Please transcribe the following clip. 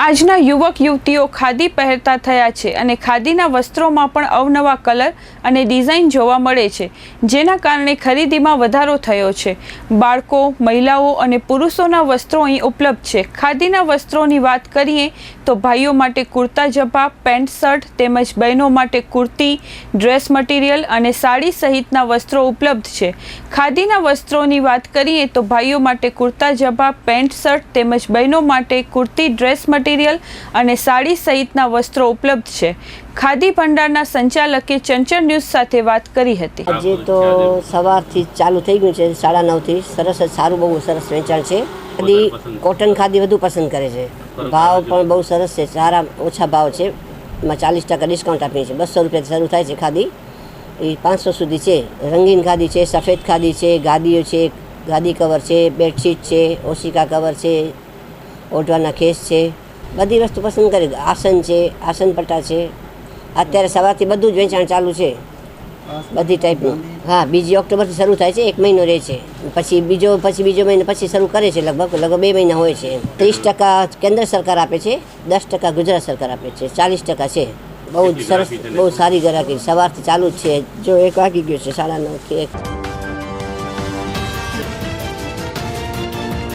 આજના યુવક યુવતીઓ ખાદી પહેરતા થયા છે અને ખાદીના વસ્ત્રોમાં પણ અવનવા કલર અને ડિઝાઇન જોવા મળે છે, જેના કારણે ખરીદીમાં વધારો થયો છે. બાળકો, મહિલાઓ અને પુરુષોના વસ્ત્રો અહીં ઉપલબ્ધ છે. ખાદીના વસ્ત્રોની વાત કરીએ તો ભાઈઓ માટે કુર્તા જભા પેન્ટ શર્ટ તેમજ બહેનો માટે કુર્તી, ડ્રેસ મટીરિયલ અને સાડી સહિતના વસ્ત્રો ઉપલબ્ધ છે. ખાદીના વસ્ત્રોની વાત કરીએ તો ભાઈઓ માટે કુર્તા જભા પેન્ટ શર્ટ તેમજ બહેનો માટે કુર્તી, ડ્રેસ મટીરિયલ અને સાડી સહિતના વસ્ત્રો ઉપલબ્ધ છે. ખાદી ભંડારના સંચાલકે ચંચળ ન્યૂઝ સાથે વાત કરી હતી. આજે તો સવારથી ચાલુ થઈ ગયું છે સાડા નવથી. સરસ સારું બહુ સરસ વેચાણ છે. ખાદી, કોટન ખાદી વધુ પસંદ કરે છે. ભાવ પણ બહુ સરસ છે. સારા ઓછા ભાવ છે. એમાં ચાલીસ ટકા ડિસ્કાઉન્ટ આપીએ છીએ. બસો રૂપિયાથી શરૂ થાય છે ખાદી. એ પાંચસો સુધી છે. રંગીન ખાદી છે, સફેદ ખાદી છે, ગાદીઓ છે, ગાદી કવર છે, બેડશીટ છે, ઓશિકા કવર છે, ઓઢવાના ખેસ છે. બધી વસ્તુ પસંદ કરી આસન છે આસન પટ્ટા છે. અત્યારે સવારથી બધું જ વેચાણ ચાલુ છે. બધી ટાઈપનું હા બીજી ઓક્ટોબરથી શરૂ થાય છે એક મહિનો રહે છે. પછી બીજો પછી બીજો મહિનો પછી શરૂ કરે છે લગભગ લગભગ બે મહિના હોય છે. ત્રીસ ટકા કેન્દ્ર સરકાર આપે છે દસ ટકા ગુજરાત સરકાર આપે છે ચાલીસ ટકા છે. બહુ સરસ બહુ સારી ગ્રાહકી સવારથી ચાલુ જ છે. જો એક વાગી ગયો છે સાડા નવથી એક.